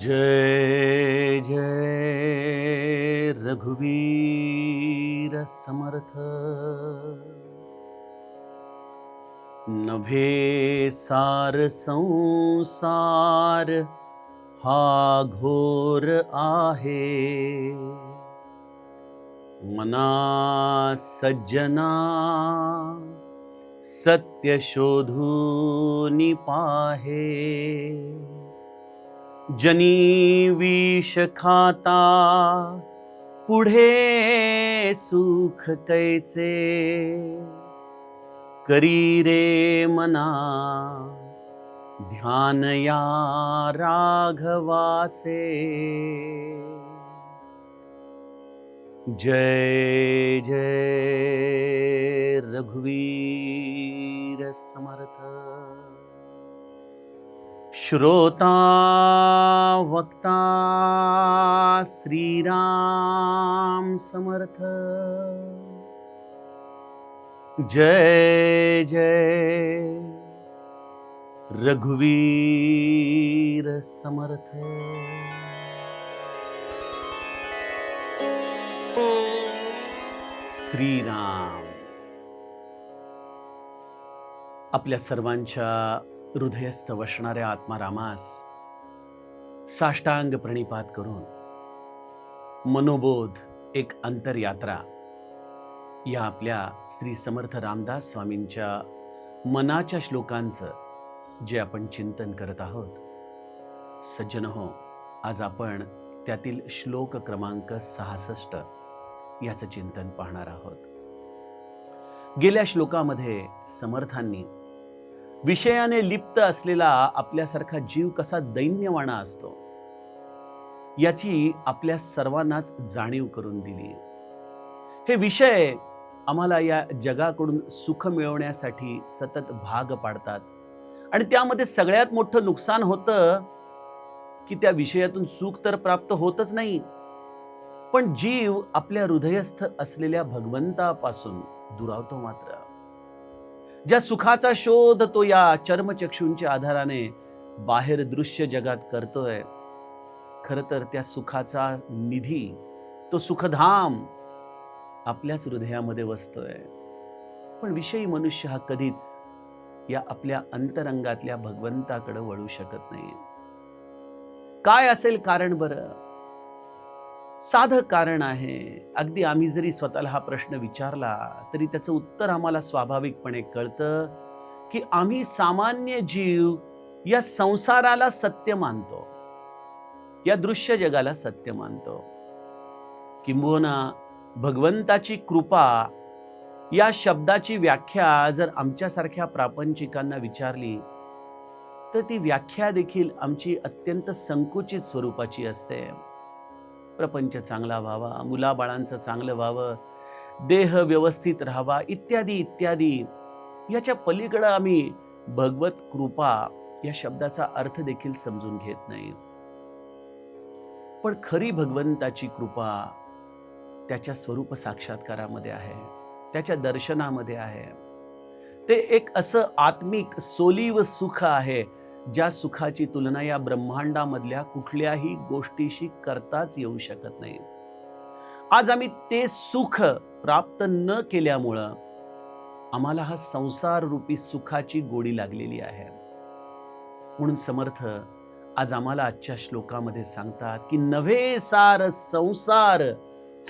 जय जय रघुवीर समर्थ। नभे सार संसार हा घोर आहे। मना सज्जना सत्य शोधून पाहे। जनी विष खाता पुढे सुख तैचे. करी रे मना ध्यान या राघवाचे. जय जय रघुवीर समर्थ. श्रोता वक्ता श्रीराम समर्थ। जय जय। रघुवीर समर्थ। श्रीराम। आपल्या सर्वांच्या हृदयस्थ वसणाऱ्या आत्मारामास साष्टांग प्रणिपात करून मनोबोध एक अंतरयात्रा या आपल्या श्री समर्थ रामदास स्वामींच्या मनाच्या श्लोकांचं जे आपण चिंतन करत आहोत. सज्जन हो आज आपण त्यातील श्लोक क्रमांक सहासष्ट याचं चिंतन पाहणार आहोत. गेल्या श्लोकामध्ये समर्थांनी विषयाने लिप्त असलेला आपल्यासारखा जीव कसा दैन्यवाणा असतो? याची आपल्या सर्वांनाच जाणीव करून दिली. हे विषय आम्हाला या जगाकडून सुख मिळवण्यासाठी सतत भाग पाडतात. आणि त्यामध्ये सगळ्यात मोठं नुकसान होतं की त्या विषयातून सुख तर प्राप्त होतच नाही. पण जीव आपल्या हृदयस्थ असलेल्या भगवंतापासून दुरावतो मात्र. ज्या सुखाचा शोध तो या चर्मचक्षूंच्या आधाराने बाहेर दृश्य जगात करतोय खर तर त्या सुखाचा निधी तो सुखधाम आपल्याच हृदयामध्ये वसतोय. पण विषयी मनुष्य हा कधीच या आपल्या अंतरंगातल्या भगवंताकडे वळू शकत नाही. काय असेल कारण बरं? साधं कारण आहे. अगदी आम्ही जरी स्वतःला हा प्रश्न विचारला तरी त्याचं उत्तर आम्हाला स्वाभाविकपणे कळतं की आम्ही सामान्य जीव या संसाराला सत्य मानतो. या दृश्य जगाला सत्य मानतो. किंबहुना भगवंताची कृपा या शब्दाची व्याख्या जर आमच्यासारख्या प्रापंचिकांना विचारली तर ती व्याख्या देखील आमची अत्यंत संकुचित स्वरूपाची असते. प्रपंच चांगला व्हावा मुलाबाळांचं चांगलं व्हावं देह व्यवस्थित राहावा इत्यादी इत्यादी. याच्या पलीकडं आम्ही भगवत कृपा या शब्दाचा अर्थ देखील समजून घेत नाही. पण खरी भगवंताची कृपा त्याच्या स्वरूप साक्षात्कारामध्ये आहे त्याच्या दर्शनामध्ये आहे. ते एक असं आत्मिक सोलीव सुख आहे ज्या सुखाची तुलना या ब्रह्मांडामधल्या कुठल्याही गोष्टीशी करताच येऊ शकत नाही. आज आम्ही ते सुख प्राप्त न केल्यामुळं आम्हाला हा संसार रूपी सुखाची गोडी लागलेली आहे. म्हणून समर्थ आज आम्हाला आजच्या श्लोकामध्ये सांगतात की नव्हे सार संसार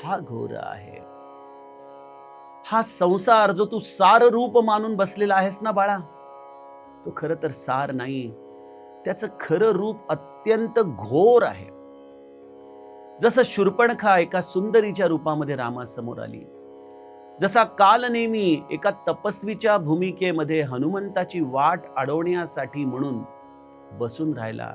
हा घोर आहे. हा संसार जो तू सार रूप मानून बसलेला आहेस ना बाळा तो खरं तर सार नाही. त्याचं खरं रूप अत्यंत घोर आहे. जसं शूर्पणखा एका सुंदरीच्या रूपामध्ये रामासमोर आली. जसा काल नेहमी एका तपस्वीच्या भूमिकेमध्ये हनुमंताची वाट अडवण्यासाठी म्हणून बसून राहिला.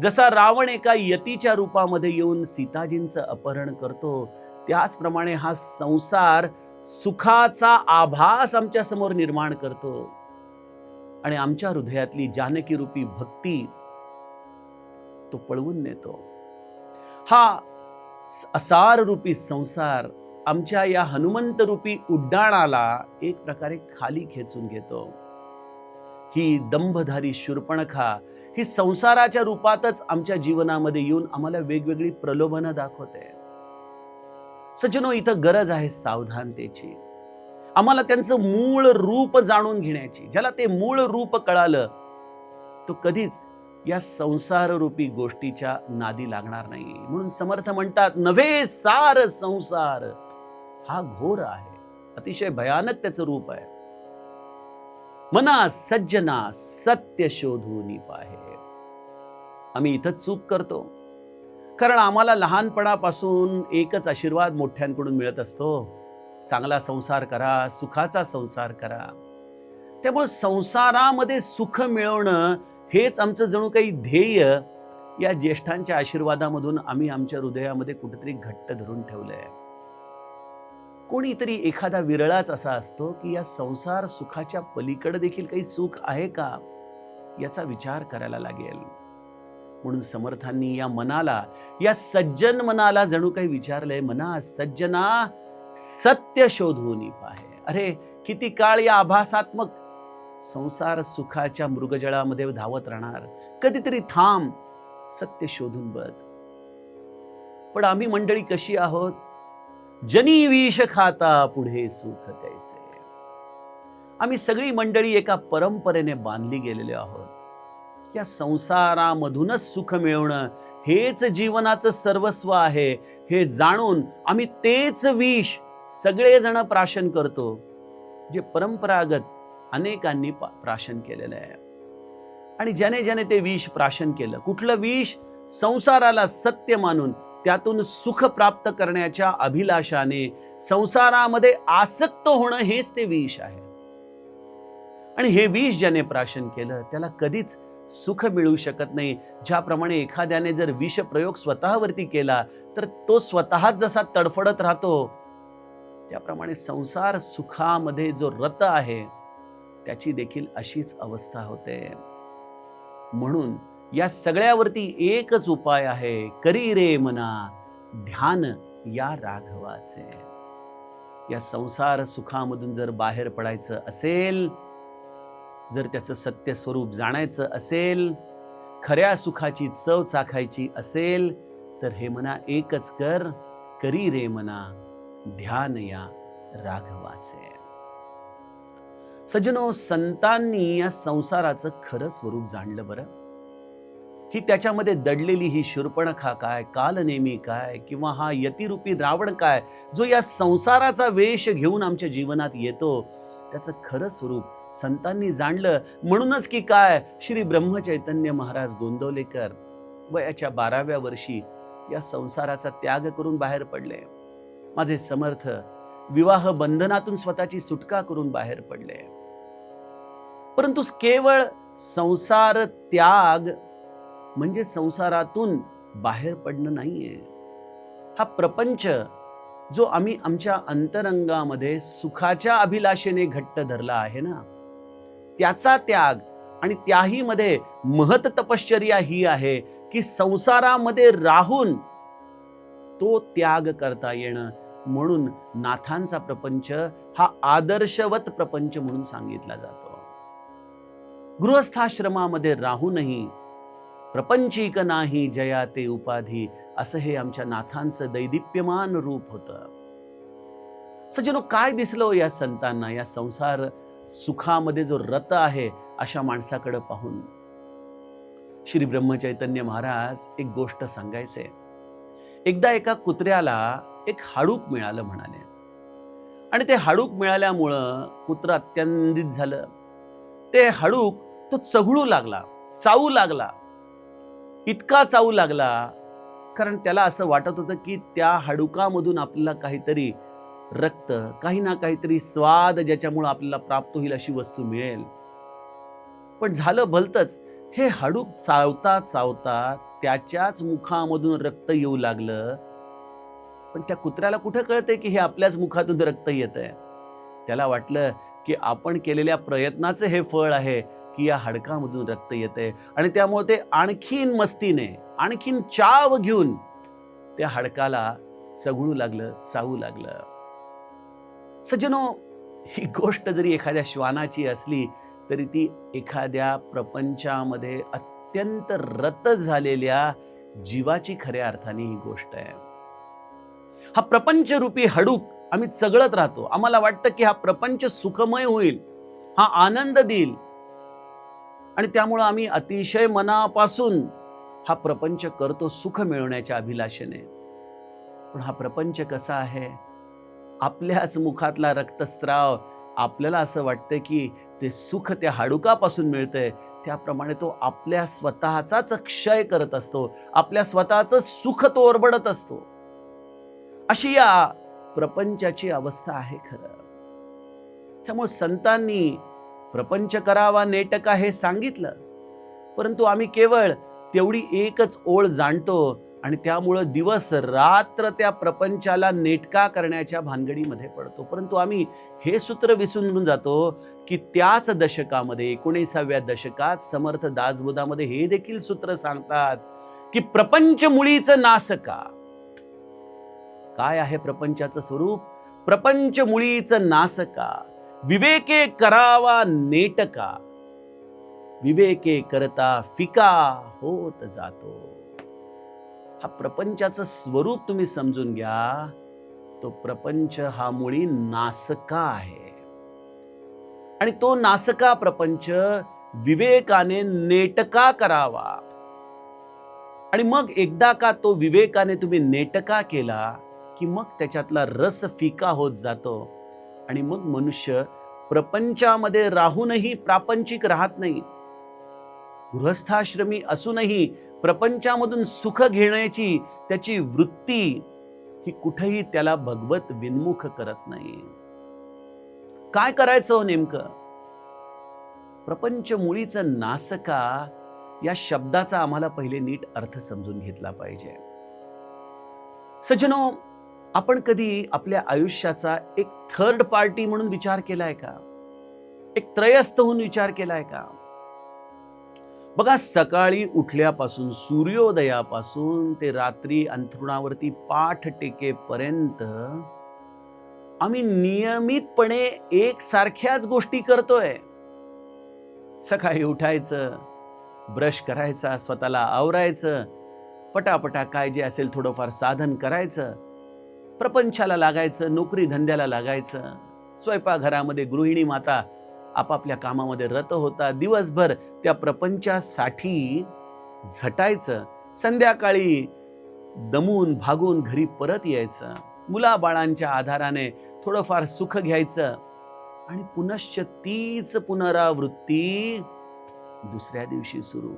जसा रावण एका यतीच्या रूपामध्ये येऊन सीताजींचं अपहरण करतो त्याचप्रमाणे हा संसार सुखाचा आभास आमच्यासमोर निर्माण करतो. आणि आमच्या हृदयातली जानकी रूपी भक्ती तो पळवून नेतो. हा असार रूपी संसार आमच्या या हनुमंत रूपी उड्डाणाला एक प्रकारे खाली खेचून घेतो. ही दंभधारी शूर्पणखा ही संसाराच्या रूपातच आमच्या जीवनामध्ये येऊन आम्हाला वेगवेगळी प्रलोभनं दाखवते. सजनो इथं गरज आहे सावधानतेची. आम्हाला त्यांचं मूळ रूप जाणून घेण्याची. ज्याला ते मूळ रूप कळालं तो कधीच या संसार रूपी गोष्टीच्या नादी लागणार नाही म्हणून समर्थ म्हणतात नव्हे सार संसार हा घोर आहे. अतिशय भयानक त्याचं रूप आहे. मना सज्जना सत्य शोधून पाहे. आम्ही इथं चूक करतो. कारण आम्हाला लहानपणापासून एकच आशीर्वाद मोठ्यांकडून मिळत असतो. चांगला संसार करा सुखाचा संसार करा. त्यामुळे संसारामध्ये सुख मिळवणं हेच आमचं जणू काही ध्येय या ज्येष्ठांच्या आशीर्वादामधून आम्ही आमच्या हृदयामध्ये कुठेतरी घट्ट धरून ठेवलंय. कोणीतरी एखादा विरळाच असा असतो की या संसार सुखाच्या पलीकडे देखील काही सुख आहे का? याचा विचार करायला लागेल. म्हणून समर्थांनी या मनाला या सज्जन मनाला जणू काही विचारलंय मना सज्जना सत्य शोधून पाहे अरे किती काळ या आभासात्मक संसार सुखाच्या मृगजळामध्ये धावत राहणार? कधीतरी थांब सत्य शोधून बघ. पण आम्ही मंडळी कशी आहोत? जनी विष खाता पुढे सुख द्यायचे आम्ही सगळी मंडळी एका परंपरेने बांधली गेलेली आहोत. या संसारामधूनच सुख मिळवणं हेच जीवनाचं सर्वस्व आहे. हे जाणून आम्ही तेच विष सगळेजण प्राशन करतो जे परंपरागत अनेकांनी प्राशन केलेलं आहे. आणि ज्याने ज्याने ते विष प्राशन केलं कुठलं विष संसाराला सत्य मानून त्यातून सुख प्राप्त करण्याच्या अभिलाषाने संसारामध्ये आसक्त होणं हेच ते विष आहे. आणि हे विष ज्याने प्राशन केलं त्याला कधीच सुख मिळू शकत नाही. ज्याप्रमाणे एखाद्याने जर विष प्रयोग स्वतःवरती केला तर तो स्वतःच जसा तडफडत राहतो त्याप्रमाणे संसार सुखामध्ये जो रत आहे त्याची देखील अशीच अवस्था होते. म्हणून या सगळ्यावरती एकच उपाय आहे करी रे मना ध्यान या राघवाचे. या संसार सुखामधून जर बाहेर पडायचं असेल जर त्याचं सत्य स्वरूप जाणायचं असेल खऱ्या सुखाची चव चाखायची असेल तर हे मना एकच कर करी रे मना ध्यान या राघवाचे. सज्जनो संतांनी या संसाराचं खरं स्वरूप जाणलं बरं. ही त्याच्यामध्ये दडलेली ही शूर्पणखा काय कालनेमी काय किंवा हा यतिरूपी रावण काय जो या संसाराचा वेश घेऊन आमच्या जीवनात येतो त्याचं खरं स्वरूप संतांनी जाणलं म्हणूनच की काय? श्री ब्रह्मचैतन्य महाराज गोंदवलेकर वयाच्या बाराव्या वर्षी या संसाराचा त्याग करून बाहेर पडले. माझे समर्थ विवाह बंधनातून स्वतःची सुटका करून बाहेर पडले. परंतु केवळ संसार त्याग म्हणजे संसारातून बाहेर पडणं नाहीये. हा प्रपंच जो आम्ही आमच्या अंतरंगामध्ये सुखाच्या अभिलाषेने घट्ट धरला आहे ना त्याचा त्याग आणि त्याही मध्ये महत तपश्चर्या ही आहे की संसारामध्ये राहून तो त्याग करता येणं म्हणून नाथांचा प्रपंच हा आदर्शवत प्रपंच म्हणून सांगितला जातो. गृहस्थाश्रमामध्ये राहूनही प्रपंचिक नाही जया ते उपाधी असं हे आमच्या नाथांचं दैदिप्यमान रूप होतं. सजनो काय दिसलं हो या संतांना या संसार सुखामध्ये जो रत आहे अशा माणसाकडे पाहून. श्री ब्रह्मचैतन्य महाराज एक गोष्ट सांगायचे. एकदा एका कुत्र्याला एक हाडूक मिळालं म्हणाले. आणि ते हाडूक मिळाल्यामुळं कुत्र अत्यंदित झालं. ते हाडूक तो चघळू लागला चावू लागला. इतका चावू लागला कारण त्याला असं वाटत होतं की त्या हाडुकामधून आपल्याला काहीतरी रक्त काही ना काहीतरी स्वाद ज्याच्यामुळं आपल्याला प्राप्त होईल अशी वस्तू मिळेल. पण झालं भलतच. हे हाडूक चावता चावता त्याच्याच मुखामधून रक्त येऊ लागलं. पण त्या कुत्र्याला कुठं कळतंय की हे आपल्याच मुखातून रक्त येत आहे त्याला वाटलं की आपण केलेल्या प्रयत्नाचं हे फळ आहे की या हाडकामधून रक्त येते आणि त्यामुळे ते आणखीन मस्तीने आणखीन चाव घेऊन त्या हाडकाला चघळू लागलं चावू लागलं. सज्जनो ही गोष्ट जरी एखाद्या श्वानाची असली तरी ती एखाद्या प्रपंचामध्ये अत्यंत रत झालेल्या जीवाची खऱ्या अर्थाने ही गोष्ट आहे. हा प्रपंच रूपी हडूक आम्ही चगळत राहतो. आम्हाला वाटतं की हा प्रपंच सुखमय होईल हा आनंद देईल. आणि त्यामुळं आम्ही अतिशय मनापासून हा प्रपंच करतो सुख मिळवण्याच्या अभिलाषेने. पण हा प्रपंच कसा आहे? आपल्याच मुखातला रक्तस्राव. आपल्याला असं वाटतं की ते सुख त्या हाडुकापासून मिळतंय. त्याप्रमाणे तो आपल्या स्वतःचाच क्षय करत असतो. आपल्या स्वतःच सुख तो ओरबडत असतो. अशी या प्रपंचाची अवस्था आहे खरं. त्यामुळे संतांनी प्रपंच करावा नेटका हे सांगितलं. परंतु आम्ही केवळ तेवढी एकच ओळ जाणतो. आणि त्यामुळं दिवस रात्र त्या प्रपंचाला नेटका करण्याच्या भानगडीमध्ये पडतो. परंतु आम्ही हे सूत्र विसरून जातो की त्याच दशकामध्ये एकोणीसाव्या दशकात समर्थ दासबोधामध्ये हे देखील सूत्र सांगतात की प्रपंच मुळीच नासका. काय आहे प्रपंचाचं स्वरूप? प्रपंच मुळीच नासका. विवेके करावा नेटका. विवेके करता फिका होत जातो. हा प्रपंचाचं स्वरूप तुम्ही समजून घ्या. तो प्रपंच हा मुळी नासका आहे. आणि तो नासका प्रपंच विवेकाने नेटका करावा. आणि मग एकदा का तो विवेकाने तुम्ही नेटका केला की मग त्याच्यातला रस फिका होत जातो. आणि मग मनुष्य प्रपंचामध्ये राहूनही प्रापंचिक राहत नाही. गृहस्थाश्रमी असूनही प्रपंचामधून सुख घेण्याची त्याची वृत्ती ही कुठेही त्याला भगवत विन्मुख करत नाही. काय करायचं हो नेमकं? प्रपंच मुळीचं नासका या शब्दाचा आम्हाला पहिले नीट अर्थ समजून घेतला पाहिजे. सजनो आपण कधी आपल्या आयुष्याचा एक थर्ड पार्टी म्हणून विचार केलाय का? एक त्रयस्थ होऊन विचार केलाय का? बघा सकाळी उठल्यापासून सूर्योदयापासून ते रात्री अंथरुणावरती पाठ टेकेपर्यंत आम्ही नियमितपणे एकसारख्याच गोष्टी करतोय. सकाळी उठायचं ब्रश करायचा स्वतःला आवरायचं पटापटा काय जे असेल थोडंफार साधन करायचं प्रपंचाला लागायचं नोकरी धंद्याला लागायचं स्वयंपाकघरामध्ये गृहिणी माता आपापल्या कामामध्ये रत होता. दिवसभर त्या प्रपंचासाठी झटायचं. संध्याकाळी दमून भागून घरी परत यायचं. मुलाबाळांच्या आधाराने थोडंफार सुख घ्यायचं. आणि पुनश्च तीच पुनरावृत्ती दुसऱ्या दिवशी सुरू.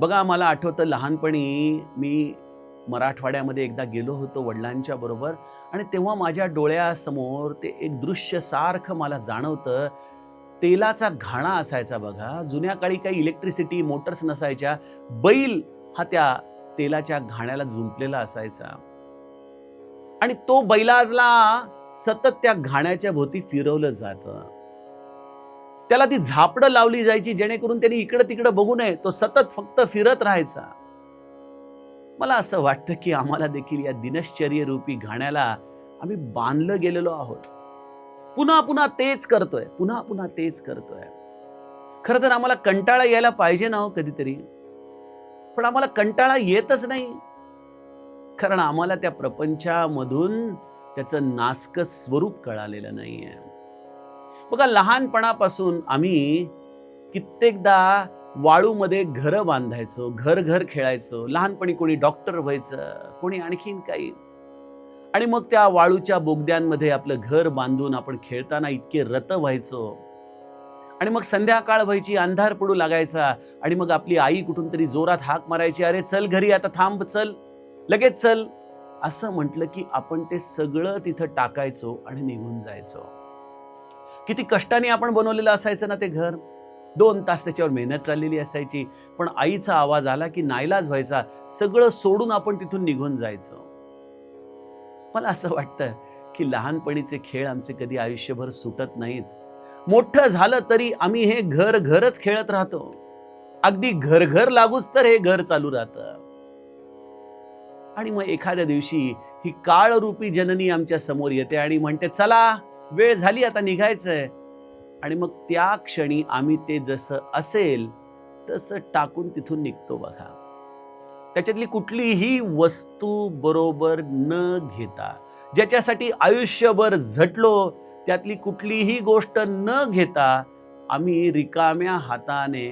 बघा मला आठवतं लहानपणी मी मराठवाड्यामध्ये एकदा गेलो होतो वडिलांच्या बरोबर आणि तेव्हा माझ्या डोळ्यासमोर ते एक दृश्य सारखं मला जाणवतं. तेलाचा घाणा असायचा बघा. जुन्या काळी काही इलेक्ट्रिसिटी मोटर्स नसायच्या. बैल हा त्या तेलाच्या घाण्याला जुंपलेला असायचा. आणि तो बैलाला सतत त्या घाण्याच्या भोवती फिरवलं जातं. त्याला ती झापडं लावली जायची जेणेकरून त्यांनी इकडं तिकडं बघू नये. तो सतत फक्त फिरत राहायचा. मला असं वाटतं की आम्हाला देखील या दिनश्चर्यरूपी घाण्याला आम्ही बांधलं गेलेलो आहोत. पुन्हा पुन्हा तेच करतोय पुन्हा पुन्हा तेच करतोय. खरं तर आम्हाला कंटाळा यायला पाहिजे ना हो कधीतरी. पण आम्हाला कंटाळा येतच नाही. कारण आम्हाला त्या प्रपंचामधून त्याचं नासक स्वरूप कळालेलं नाहीये. बघा लहानपणापासून आम्ही कित्येकदा वाळूमध्ये घरं बांधायचो घर घर खेळायचो लहानपणी कोणी डॉक्टर व्हायचं कोणी आणखीन काही. आणि मग त्या वाळूच्या बोगद्यांमध्ये आपलं घर बांधून आपण खेळताना इतके रत व्हायचो. आणि मग संध्याकाळ व्हायची अंधार पडू लागायचा आणि मग आपली आई कुठून तरी जोरात हाक मारायची अरे चल घरी आता थांब चल लगेच चल. असं म्हटलं की आपण ते सगळं तिथं टाकायचो आणि निघून जायचो. किती कष्टाने आपण बनवलेलं असायचं ना ते घर. दोन तास त्याच्यावर मेहनत चाललेली असायची. पण आईचा आवाज आला की नाईलाज व्हायचा. सगळं सोडून आपण तिथून निघून जायचो. मला असं वाटतं की लहानपणीचे खेळ आमचे कधी आयुष्यभर सुटत नाहीत. मोठं झालं तरी आम्ही हे घर घरच खेळत राहतो. अगदी घर घर लागूच तर हे घर चालू राहतं. आणि मग एखाद्या दिवशी ही काळरूपी जननी आमच्यासमोर येते आणि म्हणते चला वेळ झाली आता निघायचंय. आणि मग त्या क्षणी आम्ही ते जसं असेल तसं टाकून तिथून निघतो बघा. त्याच्यातली कुठलीही वस्तू बरोबर न घेता ज्याच्यासाठी आयुष्यभर झटलो त्यातली कुठलीही गोष्ट न घेता आम्ही रिकाम्या हाताने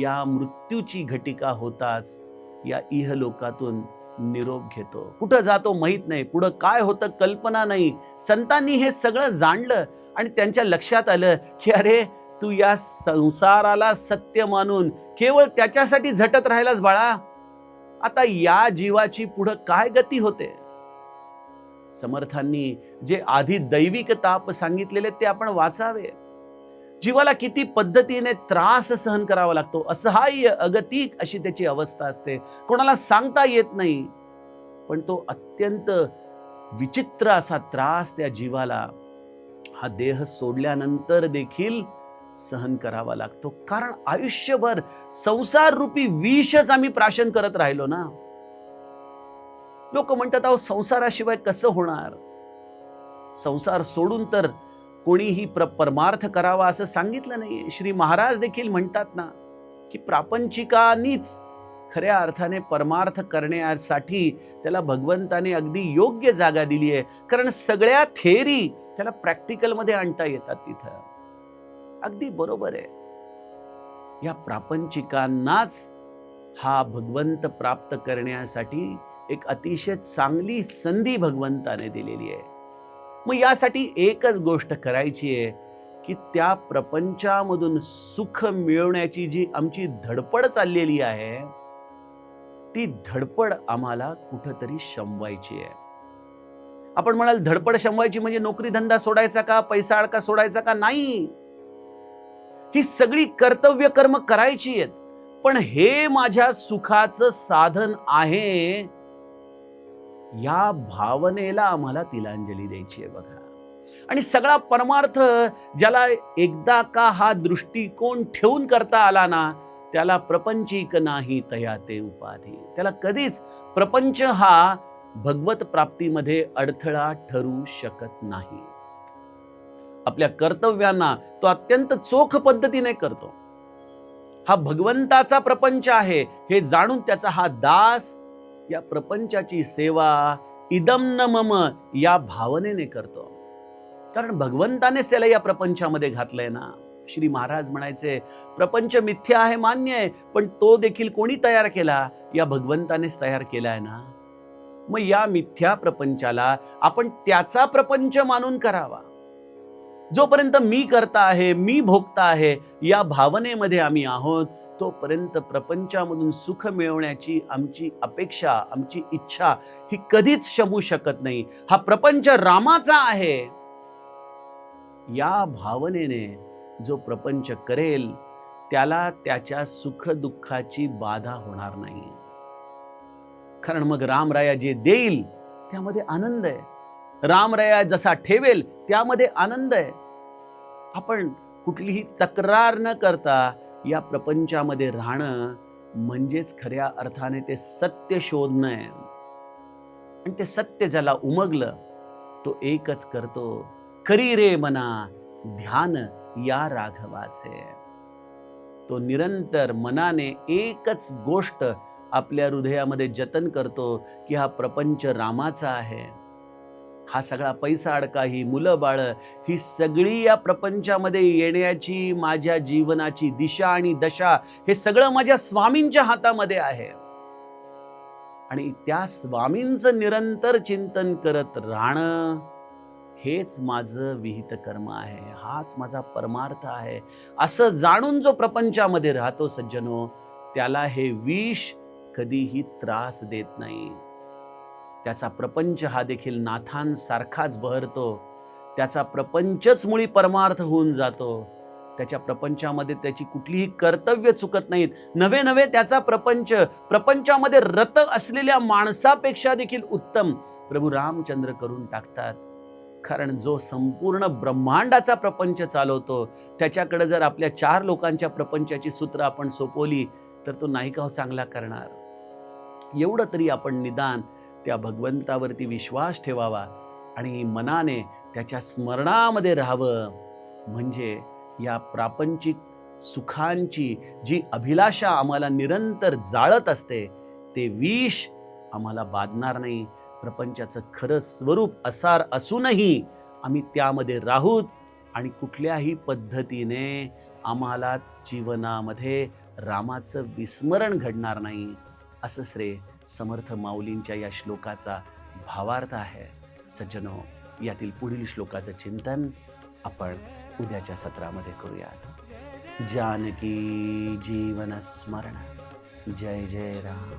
या मृत्यूची घटिका होताच या इहलोकातून निरोप घेतो. कुठं जातो माहीत नाही. पुढं काय होतं कल्पना नाही. संतांनी हे सगळं जाणलं आणि त्यांच्या लक्षात आलं की अरे तू या संसाराला सत्य मानून केवळ त्याच्यासाठी झटत राहिलास बाळा. आता या जीवाची पुढं काय गती होते? समर्थांनी जे आधी दैविक ताप सांगितलेले ते आपण वाचावे. जीवाला किती पद्धतीने त्रास सहन करावा लागतो असहाय्य अगतिक अशी त्याची अवस्था असते. कोणाला सांगता येत नाही पण तो अत्यंत विचित्र असा त्रास त्या जीवाला हा देह सोडल्यानंतर देखील सहन करावा लागतो. कारण आयुष्यभर संसार रूपी विषच आम्ही प्राशन करत राहिलो ना. लोक म्हणतात अहो संसाराशिवाय कसं होणार? संसार सोडून तर कोणीही प्र परमार्थ करावा असं सांगितलं नाही श्री महाराज देखील म्हणतात ना की प्रापंचिकानीच खऱ्या अर्थाने परमार्थ करण्यासाठी त्याला भगवंताने अगदी योग्य जागा दिली आहे. कारण सगळ्या थेरी त्याला प्रॅक्टिकलमध्ये आणता येतात तिथं. अगदी बरोबर आहे. या प्रापंचिकांनाच हा भगवंत प्राप्त करण्यासाठी एक अतिशय चांगली संधी भगवंताने दिलेली आहे. मग यासाठी एकच गोष्ट करायची आहे की त्या प्रपंचामधून सुख मिळवण्याची जी आमची धडपड चाललेली आहे ती धडपड आम्हाला कुठंतरी शमवायची आहे. आपण म्हणाल धडपड शमवायची म्हणजे नोकरी धंदा सोडायचा का पैसा अडका सोडायचा का? नाही. ही सगळी कर्तव्य कर्म करायची आहेत. पण हे माझ्या सुखाचं साधन आहे या भावनेला आम्हाला तिलांजली द्यायची आहे बघा. आणि सगळा परमार्थ ज्याला एकदा का हा दृष्टिकोन ठेवून करता आला ना त्याला प्रपंचिक नाही तया ते उपाधी. त्याला कधीच प्रपंच हा भगवत प्राप्तीमध्ये अडथळा ठरू शकत नाही. आपल्या कर्तव्यांना तो अत्यंत चोख पद्धतीने करतो. हा भगवंताचा प्रपंच आहे हे जाणून त्याचा हा दास या प्रपंचाची सेवा इदम न मम या भावनेने करतो. कारण भगवंतानेच त्याला या प्रपंचामध्ये घातलंय ना. श्री महाराज म्हणायचे प्रपंच मिथ्या आहे मान्य आहे पण तो देखील कोणी तयार केला? या भगवंतानेच तयार केलाय ना. मग या मिथ्या प्रपंचाला आपण त्याचा प्रपंच मानून करावा. जोपर्यंत मी करता आहे मी भोगता आहे या भावनेमध्ये आम्ही आहोत तोपर्यंत प्रपंचामधून सुख मिळवण्याची आमची अपेक्षा आमची इच्छा ही कधीच शमू शकत नाही. हा प्रपंच रामाचा आहे. या भावनेने जो प्रपंच करेल त्याला त्याच्या सुख दुःखाची बाधा होणार नाही. कारण मग रामराया जे देईल त्यामध्ये आनंद आहे. रामराया जसा ठेवेल त्यामध्ये आनंद आहे. आपण कुठलीही तक्रार न करता या प्रपंचामध्ये राहणं म्हणजेच खऱ्या अर्थाने ते सत्य शोधणं. आहे आणि ते सत्य ज्याला उमगलं तो एकच करतो करी रे मना ध्यान या राघवाचे. तो निरंतर मनाने एकच गोष्ट आपल्या हृदयामध्ये जतन करतो की हा प्रपंच रामाचा आहे. हा सगळा पैसा अडका ही मुलं बाळं ही सगळी या प्रपंचामध्ये येण्याची माझ्या जीवनाची दिशा आणि दशा हे सगळं माझ्या स्वामींच्या हातामध्ये आहे. आणि त्या स्वामींचं निरंतर चिंतन करत राहणं हेच माझं विहित कर्म आहे हाच माझा परमार्थ आहे. असं जाणून जो प्रपंचामध्ये राहतो सज्जनो त्याला हे विष कधीही त्रास देत नाही. त्याचा प्रपंच हा देखील नाथांसारखाच बहरतो. त्याचा प्रपंचच मुळी परमार्थ होऊन जातो. त्याच्या प्रपंचामध्ये त्याची कुठलीही कर्तव्य चुकत नाहीत. नवे नवे त्याचा प्रपंच प्रपंचामध्ये रत असलेल्या माणसापेक्षा देखील उत्तम प्रभू रामचंद्र करून टाकतात. कारण जो संपूर्ण ब्रह्मांडाचा प्रपंच चालवतो त्याच्याकडे जर आपल्या चार लोकांच्या प्रपंचाची सूत्र आपण सोपवली तर तो नाही का हो चांगला करणार. एवढं तरी आपण निदान त्या भगवंतावरती विश्वास ठेवावा आणि मनाने त्याच्या स्मरणामध्ये राहावं. म्हणजे या प्रापंचिक सुखांची जी अभिलाषा आम्हाला निरंतर जाळत असते ते विष आम्हाला बाधणार नाही. प्रपंचाचं खरं स्वरूप असार असूनही आम्ही त्यामध्ये राहूत आणि कुठल्याही पद्धतीने आम्हाला जीवनामध्ये रामाचं विस्मरण घडणार नाही. असं श्रेय समर्थ माऊलींच्या या श्लोकाचा भावार्थ आहे. सज्जनो यातील पुढील श्लोकाचं चिंतन आपण उद्याच्या सत्रामध्ये करूयात. जानकी जीवन स्मरण. जय जय राम.